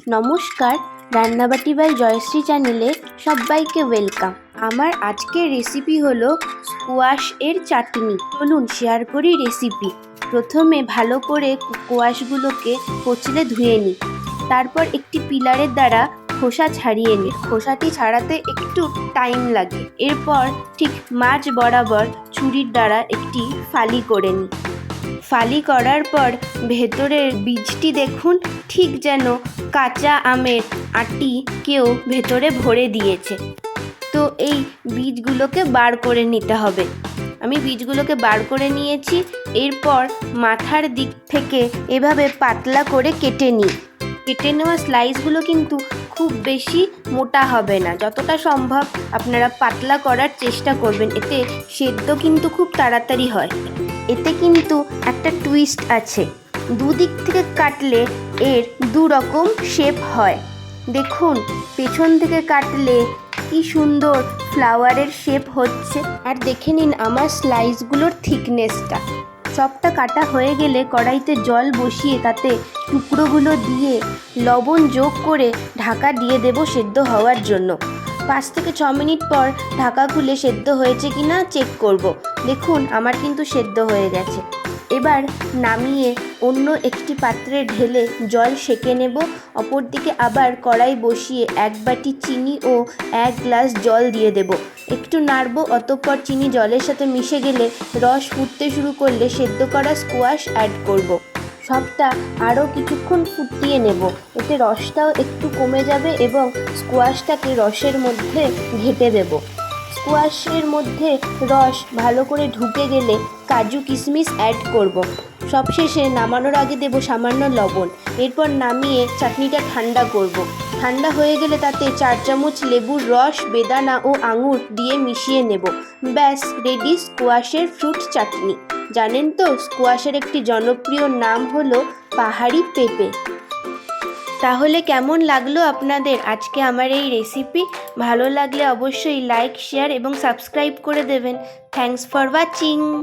নমস্কার, রান্নাবাটি বাই জয়শ্রী চ্যানেলে সবাইকে ওয়েলকাম। আমার আজকের রেসিপি হলো স্কোয়াশ এর চাটনি। চলুন শেয়ার করি রেসিপি প্রথমে ভালো করে কোয়াশগুলোকে কচলে ধুয়ে নিই। তারপর একটি পিলারের দ্বারা খোসা ছাড়িয়ে নিই। খোসাটি ছাড়াতে একটু টাইম লাগে। এরপর ঠিক মাঝ বরাবর ছুরির দ্বারা একটি ফালি করে নিই। ফালি করার পর ভেতরের বীজটি দেখুন, ঠিক যেন কাঁচা আমের আটি কেউ ভেতরে ভরে দিয়েছে। তো এই বীজগুলোকে বার করে নিতে হবে। আমি বীজগুলোকে বার করে নিয়েছি, এরপর মাথার দিক থেকে এভাবে পাতলা করে কেটে নিই। কেটে নেওয়া স্লাইসগুলো কিন্তু খুব বেশি মোটা হবে না, যতটা সম্ভব আপনারা পাতলা করার চেষ্টা করবেন, এতে সেদ্ধ কিন্তু খুব তাড়াতাড়ি হয়। এতে কিন্তু একটা টুইস্ট আছে। দুদিক থেকে কাটলে এর দু রকম শেপ হয়। দেখুন, পেছন থেকে কাটলে কি সুন্দর ফ্লাওয়ারের শেপ হচ্ছে। আর দেখে নিন আমার স্লাইসগুলোর থিকনেসটা সবটা কাটা হয়ে গেলে কড়াইতে জল বসিয়ে তাতে টুকরোগুলো দিয়ে লবণ যোগ করে ঢাকা দিয়ে দেব সেদ্ধ হওয়ার জন্য। পাঁচ থেকে ছ মিনিট পর ঢাকা খুলে সেদ্ধ হয়েছে কি না চেক করব। দেখুন, আমার কিন্তু সেদ্ধ হয়ে গেছে এবার নামিয়ে অন্য একটি পাত্রে ঢেলে জল সেকে নেব অপরদিকে আবার কড়াই বসিয়ে এক বাটি চিনি ও এক গ্লাস জল দিয়ে দেব একটু নাড়বো, অতঃপর চিনি জলের সাথে মিশে গেলে রস ফুটতে শুরু করলে সেদ্ধ করা স্কোয়াশ অ্যাড করব। সবটা আরও কিছুক্ষণ ফুটিয়ে নেব। এতে রসটাও একটু কমে যাবে এবং স্কোয়াশটাকে রসের মধ্যে ঘেটে দেব। স্কোয়াশের মধ্যে রস ভালো করে ঢুকে গেলে কাজু কিশমিশ অ্যাড করব। সবশেষে নামানোর আগে দেব সামান্য লবণ। এরপর নামিয়ে চাটনিটা ঠান্ডা করব। ঠান্ডা হয়ে গেলে তাতে চার চামচ লেবুর রস, বেদানা ও আঙুর দিয়ে মিশিয়ে নেব। ব্যাস রেডি স্কোয়াশের ফ্রুট চাটনি। জানেন তো, স্কোয়াশের একটি জনপ্রিয় নাম হলো পাহাড়ি পেঁপে। তাহলে কেমন লাগল আপনাদের আজকে আমার এই রেসিপি ভালো লাগলে অবশ্যই লাইক শেয়ার এবং সাবস্ক্রাইব করে দেবেন। Thanks for watching